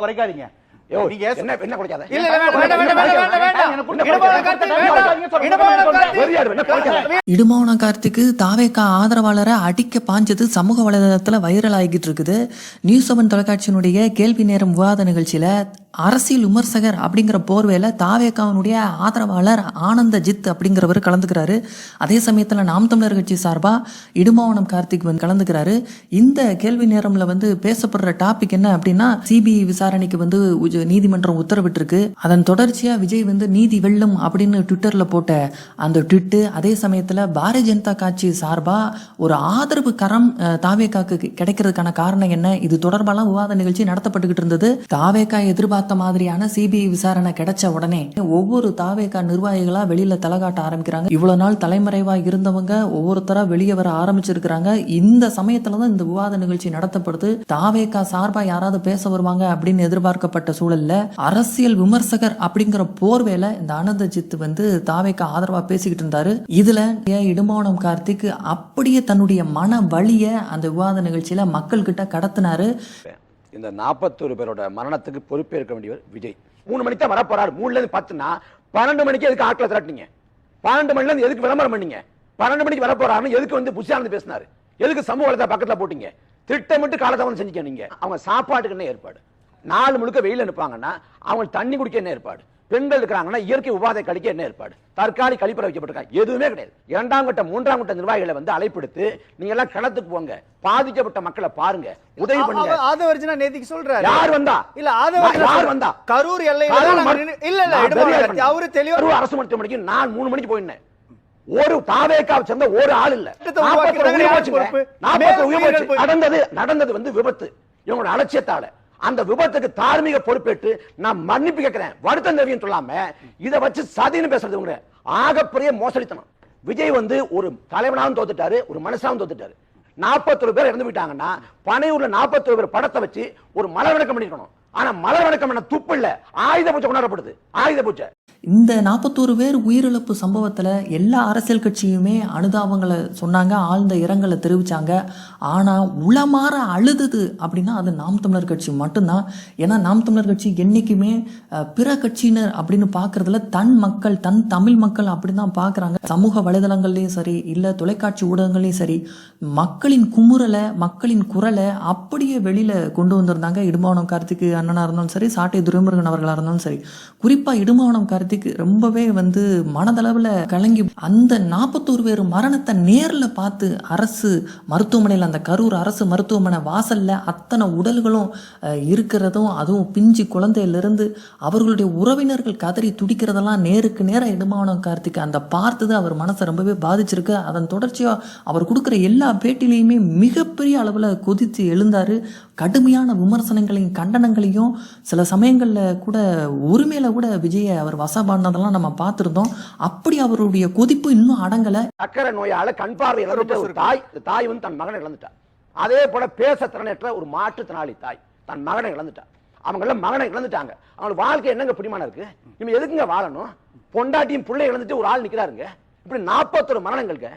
குறைக்காதீங்க. இடுமாவன கார்த்திக்கு தாவேக்கா ஆதரவாளரை அடிக்க பாஞ்சது சமூக வலைதளத்தில் வைரல் ஆகிட்டு இருக்குது. நியூஸ் செவன் தொலைக்காட்சியினுடைய கேள்வி நேரம் விவாத நிகழ்ச்சியில் அரசியல் விமர்சகர் அப்படிங்கிற போர்வையில் தாவேக்காவனுடைய ஆதரவாளர் ஆனந்த ஜித் அப்படிங்கிறவர் கலந்துக்கிறாரு. அதே சமயத்தில் நாம் தமிழர் கட்சி சார்பாக இடுமாவனம் கார்த்திக் வந்து கலந்துக்கிறாரு. இந்த கேள்வி நேரம்ல வந்து பேசப்படுற டாபிக் என்ன அப்படின்னா சிபிஐ விசாரணைக்கு வந்து நீதிமன்றம் உத்தரவிட்டிருக்கு. அதன் தொடர்ச்சியாக விஜய் வந்து நீதி வெல்லும் அப்படின்னு ட்விட்டரில் போட்ட அந்த ட்விட்டு அதே சமயத்தில் பாரதிய ஜனதா கட்சி சார்பாக ஒரு ஆதரவு கரம் தாவேக்காக்கு கிடைக்கிறதுக்கான காரணம் என்ன? இது தொடர்பாலாம் விவாத நிகழ்ச்சி நடத்தப்பட்டுக்கிட்டு இருந்தது. தாவேகா எதிர்பார்த்து மாதிரியான சிபிஐ விசாரணை கிடைச்ச உடனே ஒவ்வொரு தாவேகா நிர்வாகிகளா வெளியில தலைகாட்ட ஆரம்பிக்கிறாங்க. இவ்வளவு நாள் தலைமறைவா இருந்தவங்க ஒவ்வொருத்தரா வெளியே வர ஆரம்பிச்சிருக்கிறாங்க. இந்த சமயத்துல தான் இந்த விவாத நிகழ்ச்சி நடத்தப்படுது. தாவேகா சார்பா யாராவது பேச வருவாங்க அப்படின்னு எதிர்பார்க்கப்பட்ட சூழல்ல அரசியல் விமர்சகர் அப்படிங்கிற போர்வேல இந்த ஆனந்தஜித் வந்து தாவேகா ஆதரவா பேசிக்கிட்டு இருந்தாரு. இதுல ஏன் கார்த்திக் அப்படியே தன்னுடைய மன வழிய அந்த விவாத நிகழ்ச்சியில மக்கள் கிட்ட கடத்தினாரு. இந்த நாற்பத்தொரு பேரோட மரணத்துக்கு பொறுப்பேற்க வேண்டியவர் விஜய். மூணு மணிக்கு தான் வரப்போறாரு. மூணுலேருந்து பத்துனா பன்னெண்டு மணிக்கு எதுக்கு ஆட்களை திரட்டினீங்க? பன்னெண்டு மணிலேருந்து எதுக்கு விளம்பரம் பண்ணீங்க? பன்னெண்டு மணிக்கு வரப்போறாருன்னு எதுக்கு வந்து புஷியானது பேசினாரு? எதுக்கு சமூக வளத்தை பக்கத்தில் போட்டீங்க? திட்டமிட்டு காலதாமதம் செஞ்சுக்க நீங்கள் அவங்க சாப்பாட்டுக்கு என்ன ஏற்பாடு? நாலு முழுக்க வெயில் அனுப்பாங்கன்னா அவங்க தண்ணி குடிக்க என்ன ஏற்பாடு? பெண்கள் இருக்கிறாங்கன்னா இயற்கை உபாதை கழிக்க என்ன ஏற்பாடு? தற்காலிக கழிப்பறை வைக்கப்பட்டிருக்காங்க. எதுவுமே கிடையாது. இரண்டாம் கட்ட மூன்றாம் கட்ட நிர்வாகிகளை வந்து அழைப்படுத்து நீங்க எல்லாம் களத்துக்கு போங்க. பாதிக்கப்பட்ட மக்களை பாருங்க. உதவி பண்ணுங்க. ஆதவர்ஜுனா நேத்திக்கு சொல்றாரு. யார் வந்தா? இல்ல ஆதவர்ஜுனா யார் வந்தா? கரூர் எல்லையில இல்ல இல்ல அவரு தெளிவா அரசு மருத்துவமனைக்கு நான் மூணு மணிக்கு போயிருந்தேன். ஒரு தாவேக்காவை சேர்ந்த ஒரு ஆள் இல்ல. நடந்தது நடந்தது வந்து விபத்து. இவங்களோட அலட்சியத்தால. அந்த விபத்துக்கு தார்மீக பொறுப்பேற்று நான் மன்னிப்பு கேட்கிறேன். வருத்தம் தெரியும் சொல்லாம இதை வச்சு சதின்னு பேசுறது உங்க ஆகப்பெரிய மோசடித்தனம். விஜய் வந்து ஒரு தலைவனாகவும் தோத்துட்டாரு ஒரு மனுஷாவும் தோத்துட்டாரு. நாற்பத்தொரு பேர் இறந்து போயிட்டாங்கன்னா பனையூர்ல நாற்பத்தொரு பேர் படத்தை வச்சு ஒரு மலர் வணக்கம் பண்ணிருக்கணும். ஆனா மலர் வணக்கம் பண்ண துப்பு இல்ல. ஆயுத பூஜை கொண்டாடப்படுது. ஆயுத பூஜை. இந்த நாற்பத்தோரு பேர் உயிரிழப்பு சம்பவத்தில் எல்லா அரசியல் கட்சியுமே அனுதாபங்களை சொன்னாங்க ஆழ்ந்த இரங்கலை தெரிவித்தாங்க ஆனால் உளமாற அழுதுது அப்படின்னா அது நாம் தமிழர் கட்சி மட்டும்தான். ஏன்னா நாம் தமிழர் கட்சி என்றைக்குமே பிற கட்சியினர் அப்படின்னு பார்க்கறதுல தன் மக்கள் தன் தமிழ் மக்கள் அப்படி தான் பார்க்குறாங்க. சமூக வலைதளங்கள்லையும் சரி இல்லை தொலைக்காட்சி ஊடகங்கள்லேயும் சரி மக்களின் குமுறலை மக்களின் குரலை அப்படியே வெளியில் கொண்டு வந்திருந்தாங்க. இடுமாவனம் கார்த்திக்கு அண்ணனாக இருந்தாலும் சரி சாட்டை துரைமுருகன் அவர்களாக இருந்தாலும் சரி. குறிப்பாக இடுமாவனம் கார்த்திக் ரொம்பவே வந்து மனதளவில் கலங்கி அந்த நாற்பத்தோரு பேர் மரணத்தை நேரில் பார்த்து அரசு மருத்துவமனையில் அந்த கரூர் அரசு மருத்துவமனை வாசலில் அத்தனை உடல்களும் இருக்கிறதும் அதுவும் பிஞ்சு குழந்தையிலிருந்து அவர்களுடைய உறவினர்கள் கதறி துடிக்கிறதெல்லாம் நேருக்கு நேராக இடுமாவனம் கார்த்திக். அந்த பார்த்தது அவர் மனசை ரொம்பவே பாதிச்சிருக்கு. அதன் தொடர்ச்சியாக அவர் கொடுக்குற எல்லா பேட்டிலையுமே மிகப்பெரிய அளவில் கொதித்து எழுந்தார். கடுமையான விமர்சனங்களையும் கண்டனங்களையும் சில சமயங்களில் கூட உரிமையில் கூட விஜயை அவர் பாடினதெல்லாம் நம்ம பார்த்துருந்தோம். அப்படி அவருடைய கொதிப்பு இன்னும் அடங்கலை. சக்கரை நோயால கண் பார்வை இழந்துட்ட ஒரு தாய் தாய் வந்து தன் மகனை இழந்துட்டா. அதே போல பேச திறனற்ற ஒரு மாற்றுத்திறனாளி தாய் தன் மகனை இழந்துட்டா. அவங்க எல்லாம் மகனை இழந்துட்டாங்க. அவங்களுக்கு வாழ்க்கை என்னங்க பிடிமான இருக்கு? இவன் எதுக்குங்க வாழணும்? பொண்டாட்டியும் பிள்ளை இழந்துட்டு ஒரு ஆள் நிக்கிறாருங்க. இப்படி நாற்பத்தொரு மரணங்களுக்கு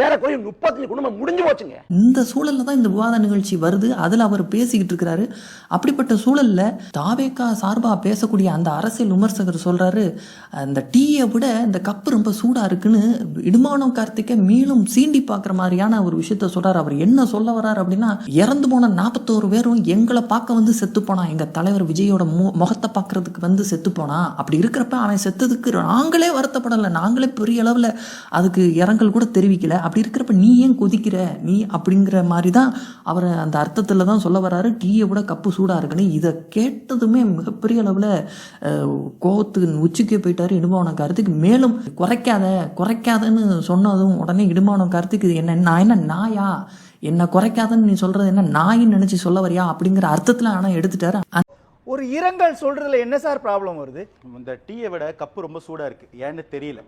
ஏறக்குறைய முப்பத்தஞ்சு குடும்பம் முடிஞ்சு போச்சுங்க. இந்த சூழல்ல தான் இந்த விவாத நிகழ்ச்சி வருது. அதில் அவர் பேசிக்கிட்டு இருக்கிறாரு. அப்படிப்பட்ட சூழல்ல தாவேக்கா சார்பா பேசக்கூடிய அந்த அரசியல் விமர்சகர் சொல்றாரு அந்த டீயை விட இந்த கப்பு ரொம்ப சூடா இருக்குன்னு இடுமானம் கார்த்திகை மீளும் சீண்டி பார்க்குற மாதிரியான ஒரு விஷயத்த சொல்றாரு. அவர் என்ன சொல்ல வர்றாரு அப்படின்னா இறந்து போன நாற்பத்தோரு பேரும் எங்களை பார்க்க வந்து செத்து போனா எங்க தலைவர் விஜயோட மு முகத்தை பார்க்கறதுக்கு வந்து செத்து போனா அப்படி இருக்கிறப்ப அவன் செத்ததுக்கு நாங்களே வருத்தப்படலை. நாங்களே பெரிய அளவில் அதுக்கு இரங்கல் கூட தெரிவிக்கல. அப்படி இருக்கிறப்ப நீ ஏன் கொதிக்கிற? நீ அப்படிங்கிற மாதிரி தான் அவர் அந்த அர்த்தத்தில் தான் சொல்ல வராரு. டீயை விட கப்பு சூடாக இருக்குன்னு. இதை கேட்டதுமே மிகப்பெரிய அளவில் கோவத்துக்கு உச்சிக்கே போயிட்டாரு இடுமாவனம் கார்த்திக். மேலும் குறைக்காத குறைக்காதன்னு சொன்னதும் உடனே இடுமாவனம் கார்த்திக் என்ன நான் என்ன நாயா? என்ன குறைக்காதன்னு நீ சொல்றது என்ன நாயின்னு நினைச்சு சொல்ல வரியா? அப்படிங்கிற அர்த்தத்தில் ஆனால் எடுத்துட்டாரு. ஒரு இரங்கல் சொல்றதுல என்ன சார் ப்ராப்ளம் வருது? இந்த டீயை விட கப்பு ரொம்ப சூடா இருக்கு. ஏன்னு தெரியல.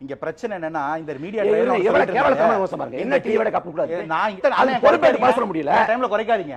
இங்க பிரச்சனை என்னன்னா இந்த மீடியா. என்ன டீயை விட கப்பு? நான் பொறுப்பேற்று பேச முடியல. டைம்ல குறைக்காதீங்க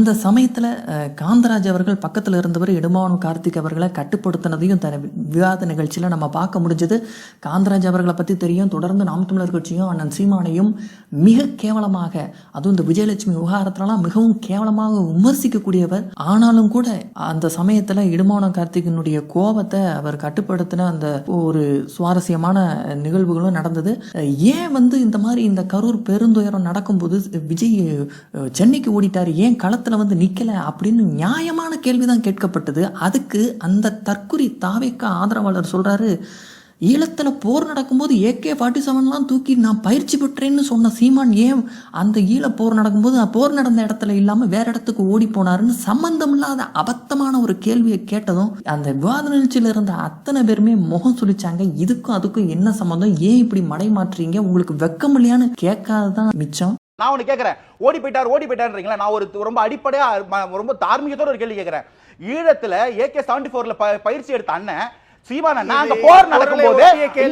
அந்த சமயத்தில் காந்தராஜ் அவர்கள் பக்கத்தில் இருந்தவர் இடுமாவன் கார்த்திக் அவர்களை கட்டுப்படுத்தினதையும் தன விவாத நிகழ்ச்சியில் நம்ம பார்க்க முடிஞ்சது. காந்தராஜ் அவர்களை பற்றி தெரியும். தொடர்ந்து நாம் தமிழர் கட்சியும் அண்ணன் சீமானையும் மிக கேவலமாக அதுவும் இந்த விஜயலட்சுமி விவகாரத்திலலாம் மிகவும் கேவலமாக விமர்சிக்கக்கூடியவர். ஆனாலும் கூட அந்த சமயத்தில் இடுமாவனம் கார்த்திகனுடைய கோபத்தை அவர் கட்டுப்படுத்தின அந்த ஒரு சுவாரஸ்யமான நிகழ்வுகளும் நடந்தது. ஏன் வந்து இந்த மாதிரி இந்த கரூர் பெருந்துயரம் நடக்கும்போது விஜய் சென்னைக்கு ஓடிட்டார்? ஏன் களத்தில் வந்து நிற்கலை அப்படின்னு நியாயமான கேள்விதான் கேட்கப்பட்டது. அதுக்கு அந்த தற்குறி தாவேக்கா ஆதரவாளர் சொல்றாரு ஈழத்தில் போர் நடக்கும்போது ஏகே ஃபார்ட்டி செவன்லாம் தூக்கி நான் பயிற்சி பெற்றேன்னு சொன்ன சீமான் ஏன் அந்த ஈழ போர் நடக்கும்போது நான் போர் நடந்த இடத்துல இல்லாமல் வேற இடத்துக்கு ஓடி போனாருன்னு சம்பந்தம் இல்லாத அபத்தமான ஒரு கேள்வியை கேட்டதும் அந்த விவாத நிகழ்ச்சியில் இருந்த அத்தனை பேருமே முகம் சுழிச்சாங்க இதுக்கும் அதுக்கும் என்ன சம்மந்தம் ஏன் இப்படி மடை மாற்றுறீங்க உங்களுக்கு வெக்கம் இல்லையான்னு கேட்காததான் மிச்சம். நான் ஒண்ணு கேட்கிறேன் ஓடி போயிட்டார் ஓடி போயிட்டாருன்றீங்களா? நான் ஒரு ரொம்ப அடிப்படையா ரொம்ப தார்மீகத்தோட ஒரு கேள்வி கேட்கிறேன் ஈழத்துல ஏகே செவன்டி போர்ல பயிற்சி எடுத்த அண்ணன் சீமான் அண்ணா அங்க போர்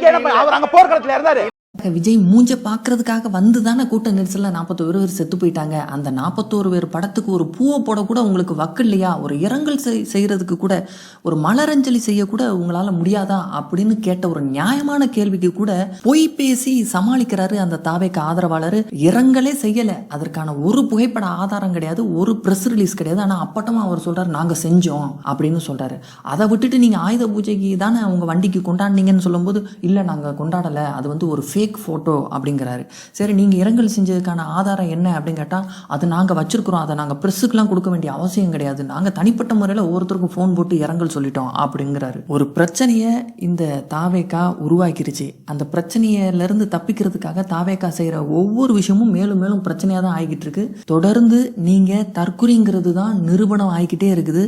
என்ன பண்ண- அவர் அங்க போர்க்களத்துல இருந்தாரு விஜய் மூஞ்ச பார்க்கறதுக்காக வந்து தானே கூட்ட நெரிசலில் நாற்பத்தோரு பேர் செத்து போயிட்டாங்க. அந்த நாற்பத்தோரு பேர் படத்துக்கு ஒரு பூவை போட கூட உங்களுக்கு வக்கு இல்லையா? ஒரு இரங்கல் செய்- செய்யறதுக்கு கூட ஒரு மலரஞ்சலி செய்ய கூட உங்களால முடியாதா? அப்படின்னு கேட்ட ஒரு நியாயமான கேள்விக்கு கூட பொய் பேசி சமாளிக்கிறாரு அந்த தாவேக்கு ஆதரவாளர். இரங்கலே செய்யல. அதற்கான ஒரு புகைப்பட ஆதாரம் கிடையாது ஒரு பிரஸ் ரிலீஸ் கிடையாது. ஆனா அப்பட்டமா அவர் சொல்றாரு நாங்க செஞ்சோம் அப்படின்னு சொல்றாரு. அதை விட்டுட்டு நீங்க ஆயுத பூஜைக்கு தானே உங்க வண்டிக்கு கொண்டாடினீங்கன்னு சொல்லும்போது இல்ல நாங்க கொண்டாடல. அது வந்து ஒரு ஃபேக் ஃபோட்டோ அப்படிங்கிறாரு. சரி நீங்கள் இரங்கல் செஞ்சதுக்கான ஆதாரம் என்ன அப்படின்னு கேட்டால் அது நாங்கள் வச்சுருக்குறோம். அதை நாங்கள் ப்ரெஸ்ஸுக்கெலாம் கொடுக்க வேண்டிய அவசியம் கிடையாது. நாங்கள் தனிப்பட்ட முறையில் ஒவ்வொருத்தருக்கும் ஃபோன் போட்டு இரங்கல் சொல்லிட்டோம் அப்படிங்கிறாரு. ஒரு பிரச்சனையை இந்த தாவேக்கா உருவாக்கிருச்சு. அந்த பிரச்சனையில இருந்து தப்பிக்கிறதுக்காக தாவேக்கா செய்கிற ஒவ்வொரு விஷயமும் மேலும் மேலும் பிரச்சனையாக தான் ஆகிக்கிட்டு இருக்கு தொடர்ந்து நீங்கள் தற்கொலைங்கிறது தான் நிரூபணம் ஆகிக்கிட்டே இருக்குது.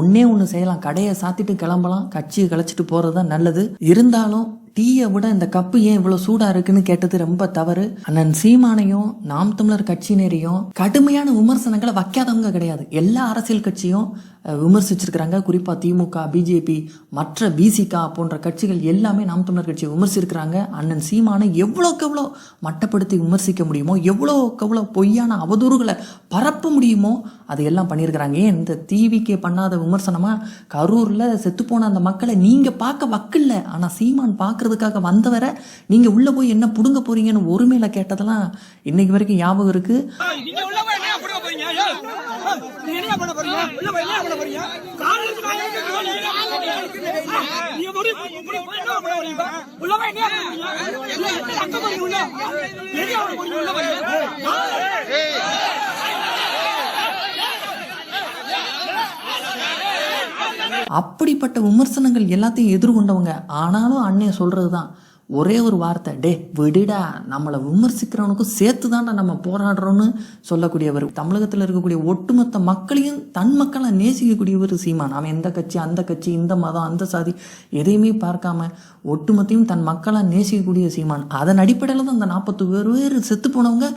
ஒன்னே ஒன்று செய்யலாம். கடையை சாத்திட்டு கிளம்பலாம். கட்சியை கழிச்சிட்டு போகிறது தான் நல்லது. இருந்தாலும் டீயை விட இந்த கப்பு ஏன் இவ்வளவு சூடா இருக்குன்னு கேட்டது ரொம்ப தவறு. அண்ணன் சீமானையும் நாம் தமிழர் கட்சியினரையும் கடுமையான விமர்சனங்களை வைக்காதவங்க கிடையாது. எல்லா அரசியல் கட்சியும் விமர்சிச்சிருக்கிறாங்க. குறிப்பா திமுக பிஜேபி மற்ற பிசிகா போன்ற கட்சிகள் எல்லாமே நாம் தமிழர் கட்சியை விமர்சிச்சிருக்கிறாங்க. அண்ணன் சீமானை எவ்வளோக்கு எவ்வளோ மட்டப்படுத்தி விமர்சிக்க முடியுமோ எவ்வளோக்கு எவ்வளோ பொய்யான அவதூறுகளை பரப்ப முடியுமோ அது எல்லாம் பண்ணியிருக்கிறாங்க. ஏன் இந்த டிவிக்கே பண்ணாத விமர்சனமா கரூர்ல செத்துப்போன அந்த மக்களை நீங்க பார்க்க வக்கில்ல. ஆனா சீமான் பார்க்கறதுக்காக வந்தவரை நீங்க உள்ள போய் என்ன புடுங்க போறீங்கன்னு ஒருமையில கேட்டதெல்லாம் இன்னைக்கு வரைக்கும் ஞாபகம் இருக்கு நீங்க உள்ள போய் என்ன பண்ண போறீங்க ஐயா? நீங்க என்ன பண்ண போறீங்க உள்ள போய் என்ன பண்ண போறீங்க காலேஜ் காலேஜ் நீங்க முடி முடி போய் என்ன பண்ண போறீங்க உள்ள போய் என்ன பண்ண போறீங்க இல்ல, அங்க போறீங்க உள்ள எங்க பண்ண போறீங்க உள்ள போய் அப்படிப்பட்ட விமர்சனங்கள் எல்லாத்தையும் எதிர்கொண்டவங்க. ஆனாலும் அண்ணன் சொல்கிறது தான் ஒரே ஒரு வார்த்தை டே விடுடா. நம்மளை விமர்சிக்கிறவனுக்கும் சேர்த்து தான்டா நம்ம போராடுறோன்னு சொல்லக்கூடியவர். தமிழகத்தில் இருக்கக்கூடிய ஒட்டுமொத்த மக்களையும் தன் மக்களை நேசிக்கக்கூடியவர் சீமான். அவன் எந்த கட்சி அந்த கட்சி இந்த மதம் அந்த சாதி எதையுமே பார்க்காம ஒட்டுமொத்தையும் தன் மக்களை நேசிக்கக்கூடிய சீமான். அதன் அடிப்படையில் தான் அந்த நாற்பத்தி பேர் செத்து போனவங்க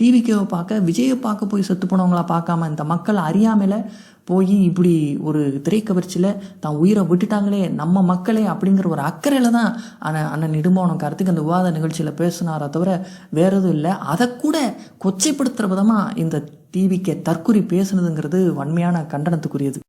டிவிக்கேவை பார்க்க விஜயை பார்க்க போய் செத்து போனவங்களா பார்க்காம இந்த மக்கள் அறியாமையில போய் இப்படி ஒரு திரைக்கவர்ச்சியில் தான் உயிரை விட்டுட்டாங்களே நம்ம மக்களே அப்படிங்கிற ஒரு அக்கறையில் தான் அண்ணன் அண்ணன் இடும்போனம் கருத்துக்கு அந்த விவாத நிகழ்ச்சியில் பேசினாரா தவிர வேற எதுவும் இல்லை. அதை கூட கொச்சைப்படுத்துகிற விதமாக இந்த டிவிக்கு தற்குறி பேசுனதுங்கிறது வன்மையான கண்டனத்துக்குரியது.